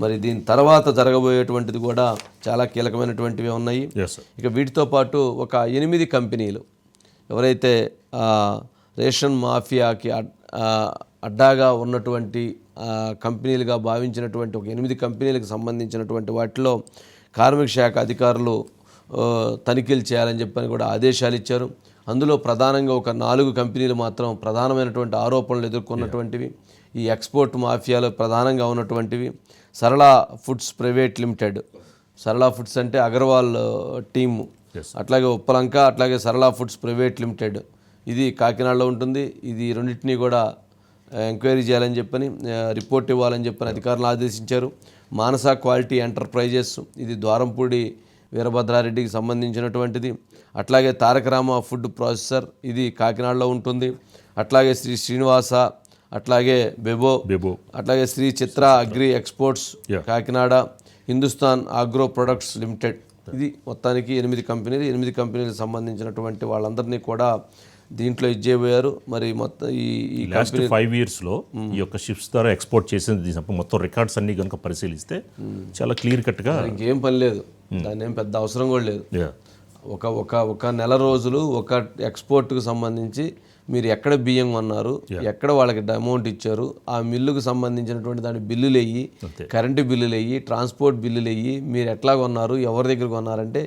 మరి దీని తర్వాత జరగబోయేటువంటిది కూడా చాలా కీలకమైనటువంటివి ఉన్నాయి. ఇక వీటితో పాటు ఒక ఎనిమిది కంపెనీలు ఎవరైతే రేషన్ మాఫియాకి అడ్డాగా ఉన్నటువంటి కంపెనీలుగా భావించినటువంటి ఒక ఎనిమిది కంపెనీలకు సంబంధించినటువంటి వాటిలో కార్మిక శాఖ అధికారులు తనిఖీలు చేయాలని చెప్పని కూడా ఆదేశాలు ఇచ్చారు. అందులో ప్రధానంగా ఒక నాలుగు కంపెనీలు మాత్రం ప్రధానమైనటువంటి ఆరోపణలు ఎదుర్కొన్నటువంటివి. ఈ ఎక్స్పోర్ట్ మాఫియాలో ప్రధానంగా ఉన్నటువంటివి Sarala Foods Private Limited. Sarala Foods అంటే అగర్వాల్ టీము. అట్లాగే ఉప్పలంక అట్లాగే సరళ ఫుడ్స్ ప్రైవేట్ లిమిటెడ్. ఇది కాకినాడలో ఉంటుంది. ఇది రెండింటినీ కూడా ఎంక్వైరీ చేయాలని చెప్పని రిపోర్ట్ ఇవ్వాలని చెప్పని అధికారులు ఆదేశించారు. మానస క్వాలిటీ ఎంటర్ప్రైజెస్ ఇది ద్వారంపూడి వీరభద్రారెడ్డికి సంబంధించినటువంటిది. అట్లాగే తారకరామ ఫుడ్ ప్రాసెసర్ ఇది కాకినాడలో ఉంటుంది. అట్లాగే శ్రీ శ్రీనివాస అట్లాగే బెబో బేబో. అట్లాగే Shri Chitra Agri Exports. Kakinada Hindustan Agro Products Limited. ఇది మొత్తానికి ఎనిమిది కంపెనీలు. ఎనిమిది కంపెనీలకు సంబంధించినటువంటి వాళ్ళందరినీ కూడా దీంట్లో ఇచ్చేయబోయారు మరి మొత్తం ఈ లాస్ట్ ఫైవ్ ఇయర్స్లో ఈ యొక్క షిప్స్ ద్వారా ఎక్స్పోర్ట్ చేసింది మొత్తం రికార్డ్స్ అన్ని కనుక పరిశీలిస్తే చాలా క్లియర్ కట్గా ఇంకేం పని లేదు. దాని ఏం పెద్ద అవసరం కూడా లేదు. ఒక ఒక ఒక నెల రోజులు ఒక ఎక్స్పోర్ట్కు సంబంధించి మీరు ఎక్కడ బియ్యం కొన్నారు ఎక్కడ వాళ్ళకి అమౌంట్ ఇచ్చారు ఆ మిల్లుకు సంబంధించినటువంటి దాని బిల్లులు వెయ్యి. కరెంటు బిల్లులు వెయ్యి ట్రాన్స్పోర్ట్ బిల్లులు వెయ్యి మీరు ఎట్లా కొన్నారు ఎవరి దగ్గర కొన్నారంటే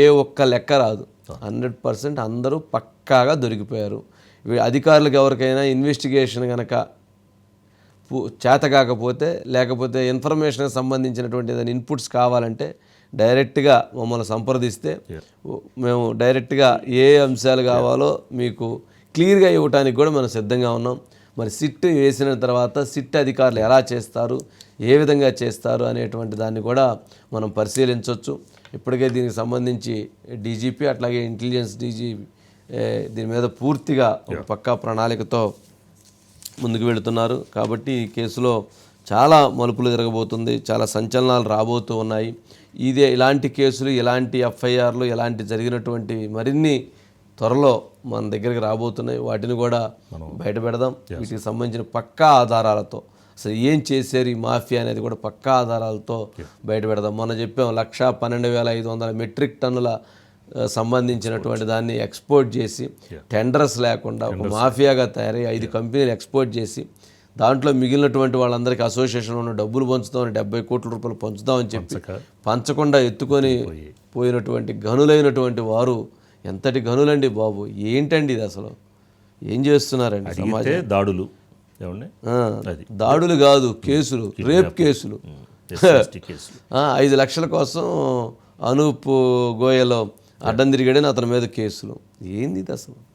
ఏ ఒక్క లెక్క రాదు. హండ్రెడ్ పర్సెంట్ అందరూ పక్కాగా దొరికిపోయారు. అధికారులకు ఎవరికైనా ఇన్వెస్టిగేషన్ కనుక చేత కాకపోతే లేకపోతే ఇన్ఫర్మేషన్కి సంబంధించినటువంటి ఏదైనా ఇన్పుట్స్ కావాలంటే డైరెక్ట్గా మమ్మల్ని సంప్రదిస్తే మేము డైరెక్ట్గా ఏ అంశాలు కావాలో మీకు క్లియర్గా ఇవ్వడానికి కూడా మనం సిద్ధంగా ఉన్నాం. మరి సిట్ వేసిన తర్వాత సిట్ అధికారులు ఎలా చేస్తారు ఏ విధంగా చేస్తారు అనేటువంటి దాన్ని కూడా మనం పరిశీలించవచ్చు. ఇప్పటికే దీనికి సంబంధించి డీజీపీ అట్లాగే ఇంటెలిజెన్స్ డీజీ దీని మీద పూర్తిగా పక్కా ప్రణాళికతో ముందుకు వెళుతున్నారు. కాబట్టి ఈ కేసులో చాలా మలుపులు జరగబోతుంది చాలా సంచలనాలు రాబోతూ ఉన్నాయి. ఇదే ఇలాంటి కేసులు ఇలాంటి ఎఫ్ఐఆర్లు ఇలాంటి జరిగినటువంటి మరిన్ని త్వరలో మన దగ్గరికి రాబోతున్నాయి. వాటిని కూడా బయట పెడదాం. వీటికి సంబంధించిన పక్కా ఆధారాలతో. అసలు ఏం చేశారు ఈ మాఫియా అనేది కూడా పక్కా ఆధారాలతో బయట పెడదాం. మొన్న చెప్పాం లక్ష పన్నెండు వేల ఐదు వందల మెట్రిక్ టన్నుల సంబంధించినటువంటి దాన్ని ఎక్స్పోర్ట్ చేసి టెండర్స్ లేకుండా ఒక మాఫియాగా తయారై ఐదు కంపెనీలు ఎక్స్పోర్ట్ చేసి దాంట్లో మిగిలినటువంటి వాళ్ళందరికీ అసోసియేషన్లో ఉన్న డబ్బులు పంచుదామని డెబ్బై కోట్ల రూపాయలు పంచుదామని చెప్పి పంచక. పంచకుండా ఎత్తుకొని పోయినటువంటి గనులైనటువంటి వారు ఎంతటి గనులండి బాబు. ఏంటండి ఇది అసలు? ఏం చేస్తున్నారండి అడిగితే దాడులు. దాడులు కాదు కేసులు రేప్ కేసులు. ఐదు లక్షల కోసం అనూప్ గోయలో అడ్డం తిరిగాడని అతని మీద కేసులు. ఏంది ఇది అసలు?